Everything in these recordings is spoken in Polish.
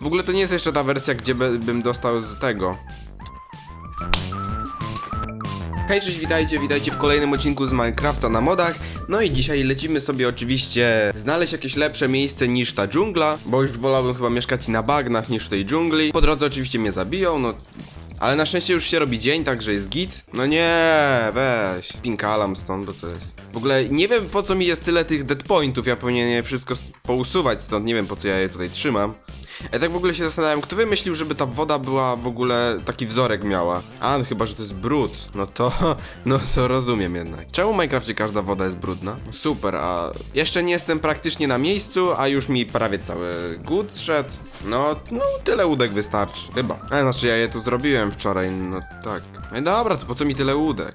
W ogóle to nie jest jeszcze ta wersja, gdzie by, bym dostał z tego. Hej, cześć, witajcie, witajcie w kolejnym odcinku z Minecrafta na modach. No i dzisiaj lecimy sobie oczywiście znaleźć jakieś lepsze miejsce niż ta dżungla, bo już wolałbym chyba mieszkać na bagnach niż w tej dżungli. Po drodze oczywiście mnie zabiją, no ale na szczęście już się robi dzień, także jest git. No nie, weź. Pinkalam stąd, bo to jest. W ogóle nie wiem po co mi jest tyle tych dead pointów. Ja powinienem je wszystko st- pousuwać stąd. Nie wiem po co ja je tutaj trzymam. Ja tak w ogóle się zastanawiam, kto wymyślił, żeby ta woda była w ogóle taki wzorek miała. A, no chyba, że to jest brud. No to, no to rozumiem jednak. Czemu w Minecrafcie każda woda jest brudna? Super, a jeszcze nie jestem praktycznie na miejscu, a już mi prawie cały głód szedł. No, no tyle łódek wystarczy. Chyba. A, znaczy ja je tu zrobiłem wczoraj, no tak. No dobra, to po co mi tyle łódek?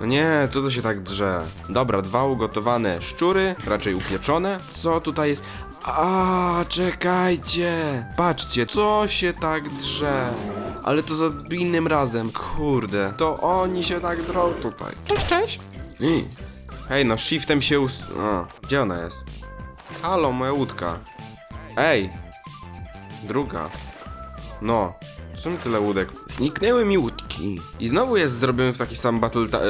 No nie, co to się tak drze? Dobra, dwa ugotowane szczury, raczej upieczone. Co tutaj jest? A, czekajcie! Patrzcie, co się tak drze? Ale to za innym razem, kurde. To oni się tak drą tutaj. Cześć, cześć! I. Hej, no shiftem się us... A, gdzie ona jest? Halo, moja łódka. Ej! Druga. No, mi tyle łódek? Zniknęły mi łódki. I znowu jest zrobiony w taki sam battle ta- e,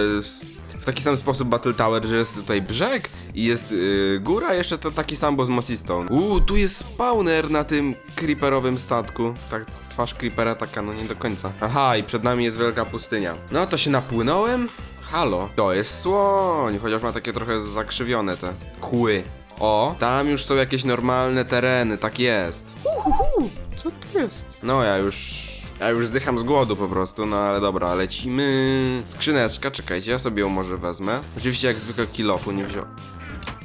w taki sam sposób Battle Tower, że jest tutaj brzeg i jest yy, góra, jeszcze to taki sam Mossy Stone. Uuu, tu jest spawner na tym creeperowym statku. Tak, twarz creepera taka, no nie do końca. Aha, i przed nami jest wielka pustynia. No to się napłynąłem. Halo, to jest słoń, chociaż ma takie trochę zakrzywione te kły. O, tam już są jakieś normalne tereny, tak jest. Uhuhu, co tu jest? No ja już... Ja już zdycham z głodu po prostu, no ale dobra, lecimy. Skrzyneczka, czekajcie, ja sobie ją może wezmę. Oczywiście jak zwykle kilofu nie wziął.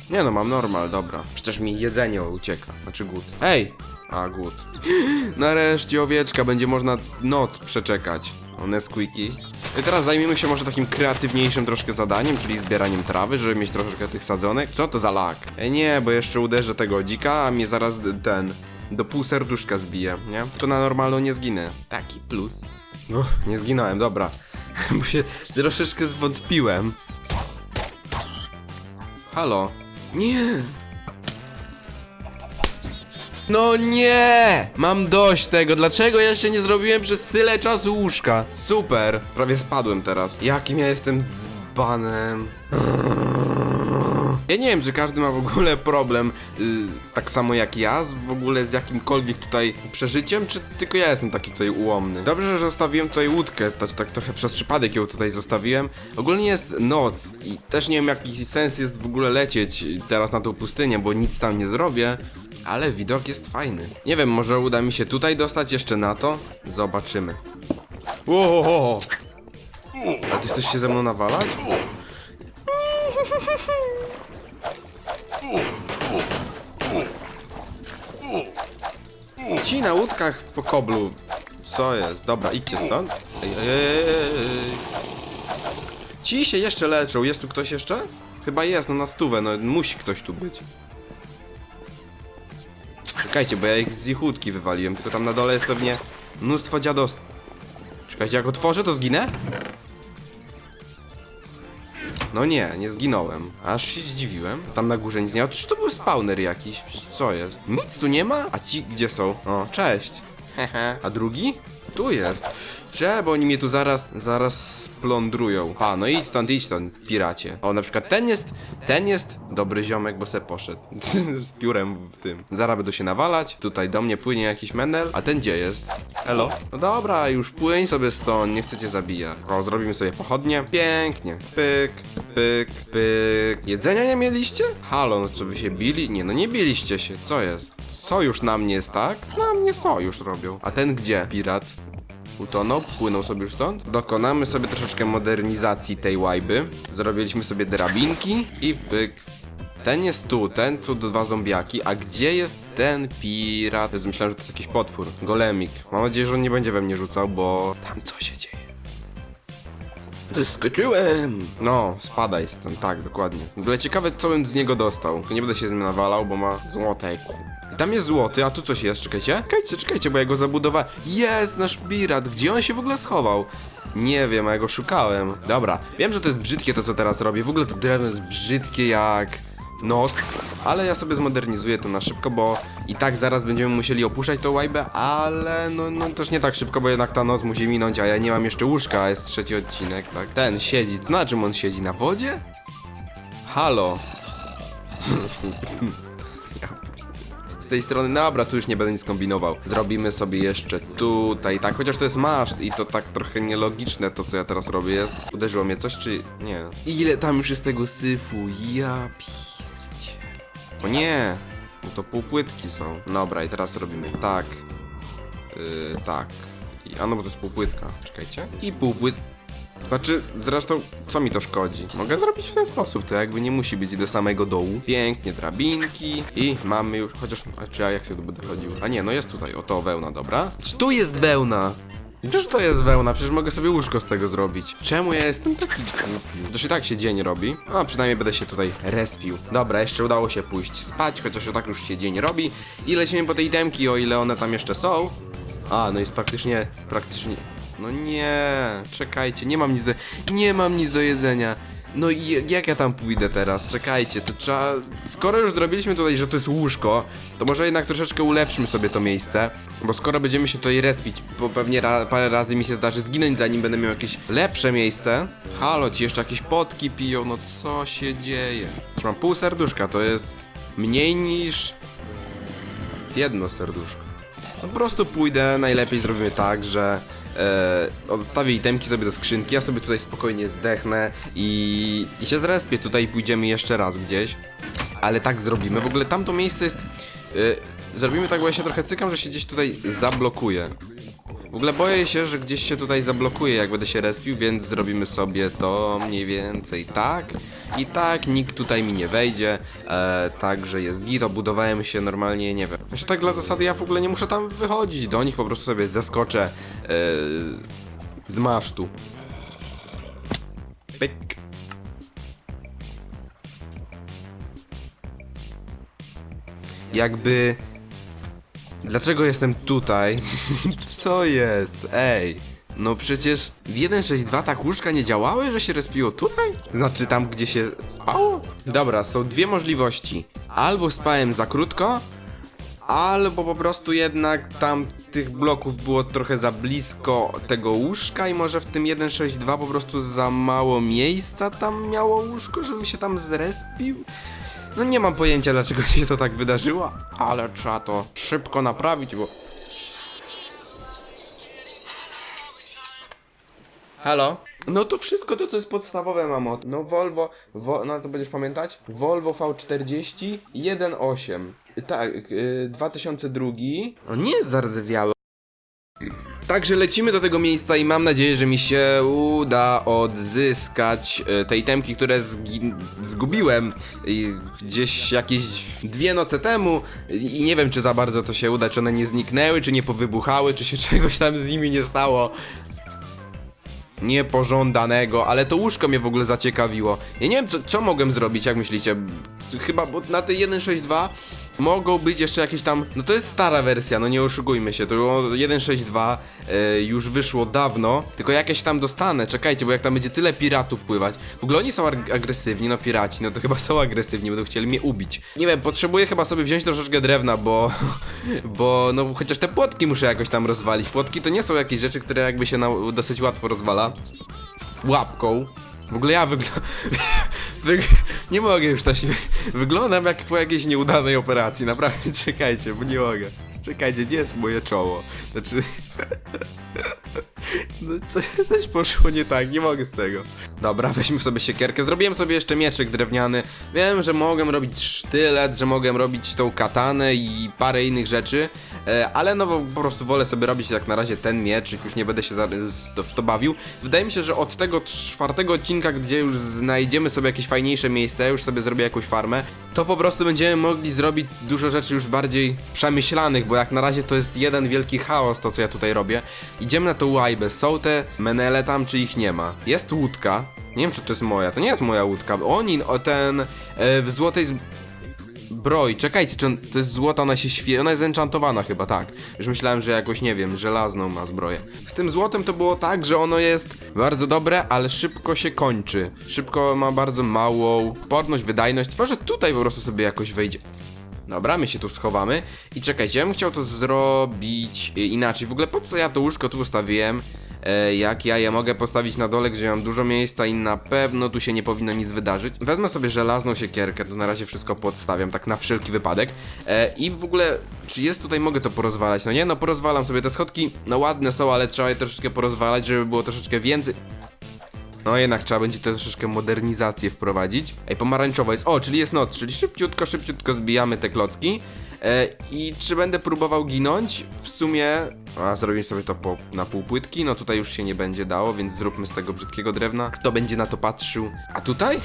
Nie no, mam normal, dobra. Przecież mi jedzenie ucieka, znaczy głód. Ej! A, głód. Nareszcie owieczka, będzie można noc przeczekać. One squeaky. I teraz zajmiemy się może takim kreatywniejszym troszkę zadaniem, czyli zbieraniem trawy, żeby mieć troszeczkę tych sadzonek. Co to za lak? E nie, bo jeszcze uderzę tego dzika, a mnie zaraz ten do pół serduszka zbije, nie? To na normalną nie zginę. Taki plus. Uff, nie zginąłem, dobra. bo się troszeczkę zwątpiłem. Halo? Nie! No nie! Mam dość tego. Dlaczego ja jeszcze nie zrobiłem przez tyle czasu łóżka? Super! Prawie spadłem teraz. Jakim ja jestem dzbanem. Ja nie wiem, czy każdy ma w ogóle problem, y, tak samo jak ja, z, w ogóle z jakimkolwiek tutaj przeżyciem, czy tylko ja jestem taki tutaj ułomny. Dobrze, że zostawiłem tutaj łódkę, tak, tak trochę przez przypadek ją tutaj zostawiłem. Ogólnie jest noc i też nie wiem jaki sens jest w ogóle lecieć teraz na tą pustynię, bo nic tam nie zrobię. Ale widok jest fajny. Nie wiem, może uda mi się tutaj dostać jeszcze na to? Zobaczymy. Ło! A ty chcesz się ze mną nawalać? Ci na łódkach po koblu. Co jest? Dobra, idźcie stąd. Ej, ej, ej. Ci się jeszcze leczą. Jest tu ktoś jeszcze? Chyba jest, no na stówę, no musi ktoś tu być. Czekajcie, bo ja ich z ich łódki wywaliłem, tylko tam na dole jest pewnie mnóstwo dziados... Czekajcie, jak otworzę, to zginę? No nie, nie zginąłem. Aż się zdziwiłem. Tam na górze nic nie ma. Czy to był spawner jakiś? Co jest? Nic tu nie ma? A ci gdzie są? O, cześć. Hehe. A drugi? Tu jest. Cze, bo oni mnie tu zaraz, zaraz splądrują. A, no idź stąd, idź stąd, piracie. O, na przykład ten jest, ten jest dobry ziomek, bo se poszedł. Z piórem w tym. Zaraz będą się nawalać. Tutaj do mnie płynie jakiś menel. A ten gdzie jest? Elo? No dobra, już płyń sobie stąd, nie chcecie zabijać. O, zrobimy sobie pochodnie. Pięknie. Pyk, pyk, pyk. Jedzenia nie mieliście? Halo, no co wy się bili? Nie, no nie biliście się, co jest? Sojusz na mnie jest, tak? Na mnie sojusz robią. A ten gdzie? Pirat. Utonął, płynął sobie już stąd. Dokonamy sobie troszeczkę modernizacji tej łajby. Zrobiliśmy sobie drabinki i pyk. Ten jest tu, ten są dwa zombiaki, a gdzie jest ten pirat? Myślałem, że to jest jakiś potwór. Golemik. Mam nadzieję, że on nie będzie we mnie rzucał, bo tam co się dzieje. Wyskoczyłem! No, spadaj stąd, tak, dokładnie. W ogóle ciekawe, co bym z niego dostał. Nie będę się z nim nawalał, bo ma złotek. I tam jest złoty, a tu coś jest, czekajcie. Czekajcie, czekajcie, bo ja go zabudowałem. Jest nasz pirat, gdzie on się w ogóle schował? Nie wiem, a ja go szukałem. Dobra, wiem, że to jest brzydkie to, co teraz robię. W ogóle to drewno jest brzydkie jak... noc, ale ja sobie zmodernizuję to na szybko, bo i tak zaraz będziemy musieli opuszczać tą łajbę, ale no, no też nie tak szybko, bo jednak ta noc musi minąć, a ja nie mam jeszcze łóżka, a jest trzeci odcinek, tak? Ten siedzi, na czym on siedzi? Na wodzie? Halo? Z tej strony, dobra, tu już nie będę nic kombinował. Zrobimy sobie jeszcze tutaj, tak, chociaż to jest maszt i to tak trochę nielogiczne to, co ja teraz robię jest. Uderzyło mnie coś, czy nie? Ile tam już jest tego syfu? Ja pierdzie. O nie! No to półpłytki są. Dobra, i teraz robimy tak. Yy, tak. A no bo to jest półpłytka. Czekajcie. I półpłyt... Znaczy, zresztą, co mi to szkodzi? Mogę zrobić w ten sposób, to jakby nie musi być do samego dołu. Pięknie, drabinki i mamy już, chociaż, a czy ja jak się tu będę chodził? A nie, no jest tutaj, oto wełna, dobra. Czy tu jest wełna? Przecież to jest wełna, przecież mogę sobie łóżko z tego zrobić. Czemu ja jestem taki głupi? To się tak się dzień robi. A przynajmniej będę się tutaj respił. Dobra, jeszcze udało się pójść spać, chociaż tak już się dzień robi. I lecimy po tej demki, o ile one tam jeszcze są. A, no jest praktycznie, praktycznie... No nie, czekajcie, nie mam nic do... Nie mam nic do jedzenia. No i jak ja tam pójdę teraz? Czekajcie, to trzeba... Skoro już zrobiliśmy tutaj, że to jest łóżko, to może jednak troszeczkę ulepszmy sobie to miejsce, bo skoro będziemy się tutaj respić, bo pewnie ra parę razy mi się zdarzy zginąć, zanim będę miał jakieś lepsze miejsce. Halo, ci jeszcze jakieś potki piją, no co się dzieje? Mam pół serduszka, to jest mniej niż jedno serduszko. No po prostu pójdę, najlepiej zrobimy tak, że e, odstawię itemki sobie do skrzynki, ja sobie tutaj spokojnie zdechnę i, i się zrespię, tutaj pójdziemy jeszcze raz gdzieś, ale tak zrobimy, w ogóle tamto miejsce jest, e, zrobimy tak, bo ja się trochę cykam, że się gdzieś tutaj zablokuje. W ogóle boję się, że gdzieś się tutaj zablokuje, jak będę się respił, więc zrobimy sobie to mniej więcej tak. I tak nikt tutaj mi nie wejdzie, e, także jest git, obudowałem się normalnie, nie wiem. Jeszcze tak dla zasady ja w ogóle nie muszę tam wychodzić, do nich po prostu sobie zeskoczę z masztu. Pyk. Jakby... Dlaczego jestem tutaj? Co jest? Ej. No przecież w 1.6.2 tak łóżka nie działały, że się respiło tutaj? Znaczy tam, gdzie się spało? Dobra, są dwie możliwości. Albo spałem za krótko, albo po prostu jednak tam tych bloków było trochę za blisko tego łóżka i może w tym 1.6.2 po prostu za mało miejsca tam miało łóżko, żebym się tam zrespił? No nie mam pojęcia dlaczego się to tak wydarzyło, ale trzeba to szybko naprawić, bo... Halo? No to wszystko to, co jest podstawowe, mamo. No Volvo, Vo, no to będziesz pamiętać? Volvo V40 1.8. Tak, yy, 2002. O, nie jest zardzewiały. Także lecimy do tego miejsca i mam nadzieję, że mi się uda odzyskać e, te itemki, które zgubiłem i gdzieś jakieś dwie noce temu i nie wiem, czy za bardzo to się uda, czy one nie zniknęły, czy nie powybuchały, czy się czegoś tam z nimi nie stało niepożądanego, ale to łóżko mnie w ogóle zaciekawiło. Ja nie wiem, co, co mogłem zrobić, jak myślicie? Chyba, bo na tej 1.6.2 mogą być jeszcze jakieś tam... No to jest stara wersja, no nie oszukujmy się, to było 1.6.2 e, już wyszło dawno, tylko jakieś tam dostanę, czekajcie, bo jak tam będzie tyle piratów pływać. W ogóle oni są ag- agresywni, no piraci, no to chyba są agresywni, będą chcieli mnie ubić. Nie wiem, potrzebuję chyba sobie wziąć troszeczkę drewna, bo... bo no chociaż te płotki muszę jakoś tam rozwalić. Płotki to nie są jakieś rzeczy, które jakby się na, dosyć łatwo rozwala łapką. W ogóle ja wyglądam. Nie mogę już na siebie. Wyglądam jak po jakiejś nieudanej operacji. Naprawdę, czekajcie, bo nie mogę. Czekajcie, gdzie jest moje czoło? Znaczy. No coś, coś poszło nie tak, nie mogę z tego. Dobra, weźmy sobie siekierkę. Zrobiłem sobie jeszcze mieczyk drewniany. Wiem, że mogę robić sztylet, że mogę robić tą katanę i parę innych rzeczy. E, ale no po prostu wolę sobie robić jak na razie ten mieczyk, już nie będę się w to bawił. Wydaje mi się, że od tego czwartego odcinka, gdzie już znajdziemy sobie jakieś fajniejsze miejsce, już sobie zrobię jakąś farmę, to po prostu będziemy mogli zrobić dużo rzeczy już bardziej przemyślanych, bo jak na razie to jest jeden wielki chaos to, co ja tutaj robię. Idziemy na tą łajbę, są te menele tam, czy ich nie ma. Jest łódka, nie wiem czy to jest moja, to nie jest moja łódka. Oni, o ten, e, w złotej... Z... Czekajcie, czy on, to jest złota, ona się świeci. Ona jest enchantowana chyba, tak. Już myślałem, że jakoś, nie wiem, żelazną ma zbroję. Z tym złotem to było tak, że ono jest bardzo dobre, ale szybko się kończy. Szybko ma bardzo małą odporność, wydajność. Może tutaj po prostu sobie jakoś wejdzie. Dobra, my się tu schowamy. I czekajcie, ja bym chciał to zrobić y, inaczej. W ogóle po co ja to łóżko tu ustawiłem? E, jak ja je mogę postawić na dole, gdzie mam dużo miejsca i na pewno tu się nie powinno nic wydarzyć. Wezmę sobie żelazną siekierkę, to na razie wszystko podstawiam, tak na wszelki wypadek. E, I w ogóle, czy jest tutaj, mogę to porozwalać? No nie, no porozwalam sobie te schodki, no ładne są, ale trzeba je troszeczkę porozwalać, żeby było troszeczkę więcej. No jednak trzeba będzie troszeczkę modernizację wprowadzić. Ej, pomarańczowa jest. O, czyli jest noc, czyli szybciutko, szybciutko zbijamy te klocki. E, I czy będę próbował ginąć? W sumie. A zrobimy sobie to po, na półpłytki. No tutaj już się nie będzie dało, więc zróbmy z tego brzydkiego drewna. Kto będzie na to patrzył? A tutaj?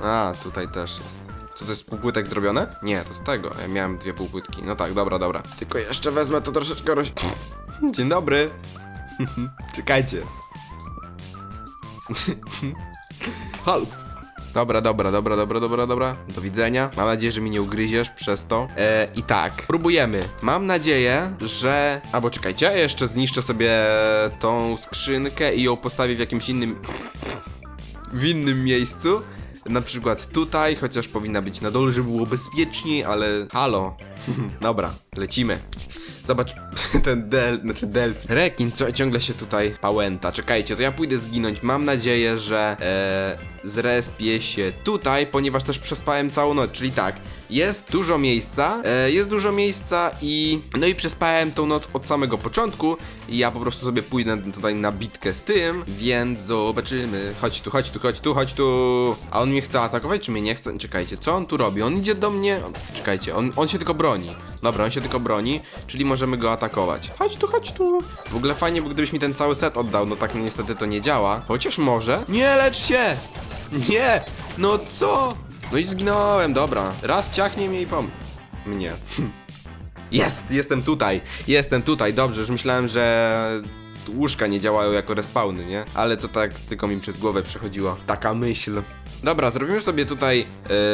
A, tutaj też jest. Co to jest półpłytek zrobione? Nie, to z tego. Ja miałem dwie półpłytki. No tak, dobra, dobra. Tylko jeszcze wezmę to troszeczkę roś... Dzień dobry. Czekajcie. Halo. Dobra, dobra, dobra, dobra, dobra, dobra. Do widzenia. Mam nadzieję, że mi nie ugryziesz przez to. E, I tak, próbujemy. Mam nadzieję, że. Albo czekajcie, jeszcze zniszczę sobie tą skrzynkę i ją postawię w jakimś innym. w innym miejscu. Na przykład tutaj, chociaż powinna być na dole, żeby było bezpieczniej, ale. Halo. Dobra, lecimy. Zobacz, ten del, znaczy delfin. Rekin, co ciągle się tutaj pałęta. Czekajcie, to ja pójdę zginąć. Mam nadzieję, że e, zrespię się tutaj, ponieważ też przespałem całą noc. Czyli tak, jest dużo miejsca, e, jest dużo miejsca i... No i przespałem tą noc od samego początku i ja po prostu sobie pójdę tutaj na bitkę z tym, więc zobaczymy. Chodź tu, chodź tu, chodź tu, chodź tu. A on mnie chce atakować, czy mnie nie chce? Czekajcie, co on tu robi? On idzie do mnie... Czekajcie, on, on się tylko broni. Dobra, on się tylko broni, czyli możemy go atakować. Chodź tu, chodź tu. W ogóle fajnie, bo gdybyś mi ten cały set oddał, no tak niestety to nie działa. Chociaż może. Nie lecz się! Nie! No co? No i zginąłem, dobra. Raz ciachnie mnie i pom... Mnie. Jest! Jestem tutaj! Jestem tutaj, dobrze, już myślałem, że łóżka nie działają jako respawny, nie? Ale to tak tylko mi przez głowę przechodziło. Taka myśl. Dobra, zrobimy sobie tutaj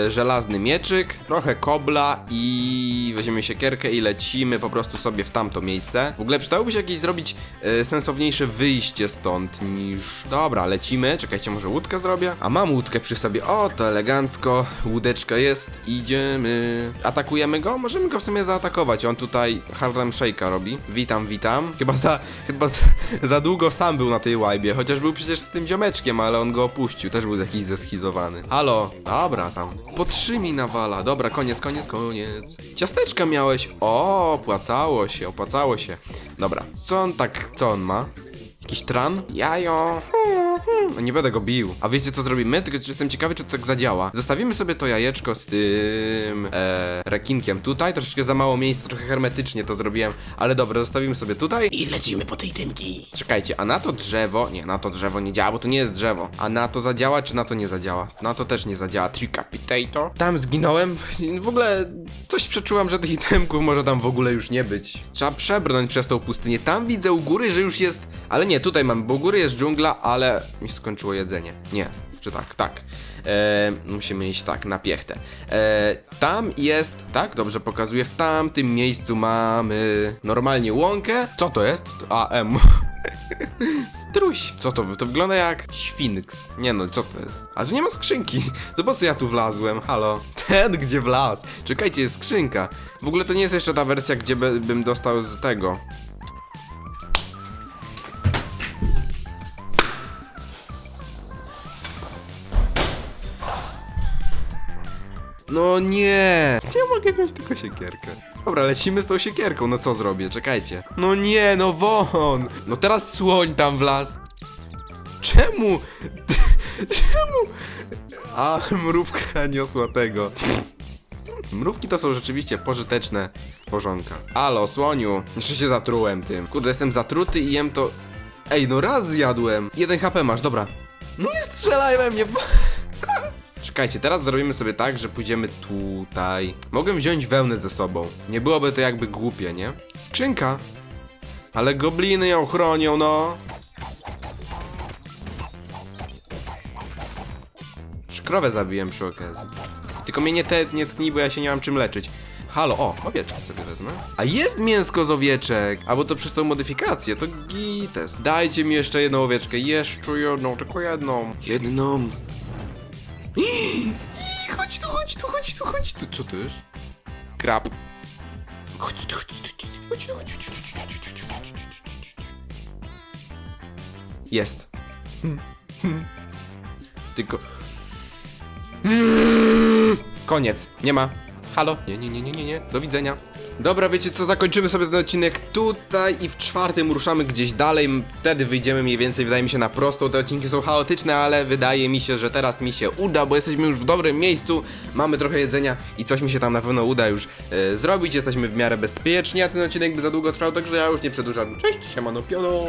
e, żelazny mieczyk, trochę kobla i weźmiemy siekierkę i lecimy po prostu sobie w tamto miejsce. W ogóle przydałoby się jakieś zrobić e, sensowniejsze wyjście stąd niż... Dobra, lecimy. Czekajcie, może łódkę zrobię? A mam łódkę przy sobie. O, to elegancko. Łódeczka jest. Idziemy. Atakujemy go? Możemy go w sumie zaatakować. On tutaj Harlem Shake'a robi. Witam, witam. Chyba za... Chyba za, za długo sam był na tej łajbie, chociaż był przecież z tym ziomeczkiem, ale on go opuścił. Też był jakiś zeschizowany. Halo? Dobra, tam. Po trzy mi nawala. Dobra, koniec, koniec, koniec. Ciasteczka miałeś. O, opłacało się, opłacało się. Dobra, co on tak, co on ma? Jakiś tran? Jajo. No nie będę go bił. A wiecie co zrobimy? Tylko jestem ciekawy, czy to tak zadziała. Zostawimy sobie to jajeczko z tym e, rekinkiem tutaj. Troszeczkę za mało miejsca, trochę hermetycznie to zrobiłem. Ale dobra, zostawimy sobie tutaj. I lecimy po tej dymki. Czekajcie, a na to drzewo. Nie, na to drzewo nie działa, bo to nie jest drzewo. A na to zadziała, czy na to nie zadziała? Na to też nie zadziała. Tricapitator. Tam zginąłem. W ogóle coś przeczułam, że tych itemków może tam w ogóle już nie być. Trzeba przebrnąć przez tą pustynię. Tam widzę u góry, że już jest. Ale nie, tutaj mam, bo góry jest dżungla, ale mi skończyło jedzenie. Nie. Czy tak, tak. E, musimy iść tak, na piechtę. E, tam jest, tak, dobrze pokazuję, w tamtym miejscu mamy normalnie łąkę. Co to jest? A, M. Struś. Co to? To wygląda jak świnks. Nie no, co to jest? A tu nie ma skrzynki. To po co ja tu wlazłem? Halo? Ten gdzie wlazł? Czekajcie, jest skrzynka. W ogóle to nie jest jeszcze ta wersja, gdzie by, bym dostał z tego. No nie! Gdzie mogę wziąć tylko siekierkę? Dobra, lecimy z tą siekierką, no co zrobię? Czekajcie. No nie, no won! No teraz słoń tam wlazł. Czemu? Czemu? A, mrówka niosła tego. Mrówki to są rzeczywiście pożyteczne stworzonka. Alo, słoniu. Jeszcze się zatrułem tym. Kurde, jestem zatruty i jem to... Ej, no raz zjadłem. Jeden HP masz, dobra. Nie strzelaj we mnie. Czekajcie, teraz zrobimy sobie tak, że pójdziemy tutaj. Mogę wziąć wełnę ze sobą. Nie byłoby to jakby głupie, nie? Skrzynka. Ale gobliny ją chronią, no. Krowę zabiłem przy okazji. Tylko mnie nie te, nie tknij, bo ja się nie mam czym leczyć. Halo, o, owieczki sobie wezmę. A jest mięsko z owieczek! Albo to przez tą modyfikację, to gites. Dajcie mi jeszcze jedną owieczkę, jeszcze jedną, tylko jedną. Jedną. Chodź tu, chodź tu, chodź tu, chodź tu. Co to jest? Krab. Chodź tu, chodź tu, chodź tu, chodź tu, chodź tu, chodź tu, chodź tu, chodź tu, chodź tu. Jest. Tylko... Koniec. Nie ma. Halo? Nie, nie, nie, nie, nie, nie. Do widzenia. Dobra, wiecie co, zakończymy sobie ten odcinek tutaj i w czwartym ruszamy gdzieś dalej. Wtedy wyjdziemy mniej więcej, wydaje mi się, na prostą. Te odcinki są chaotyczne, ale wydaje mi się, że teraz mi się uda, bo jesteśmy już w dobrym miejscu. Mamy trochę jedzenia i coś mi się tam na pewno uda już e, zrobić. Jesteśmy w miarę bezpieczni, a ten odcinek by za długo trwał, także ja już nie przedłużam. Cześć, siemano, piono.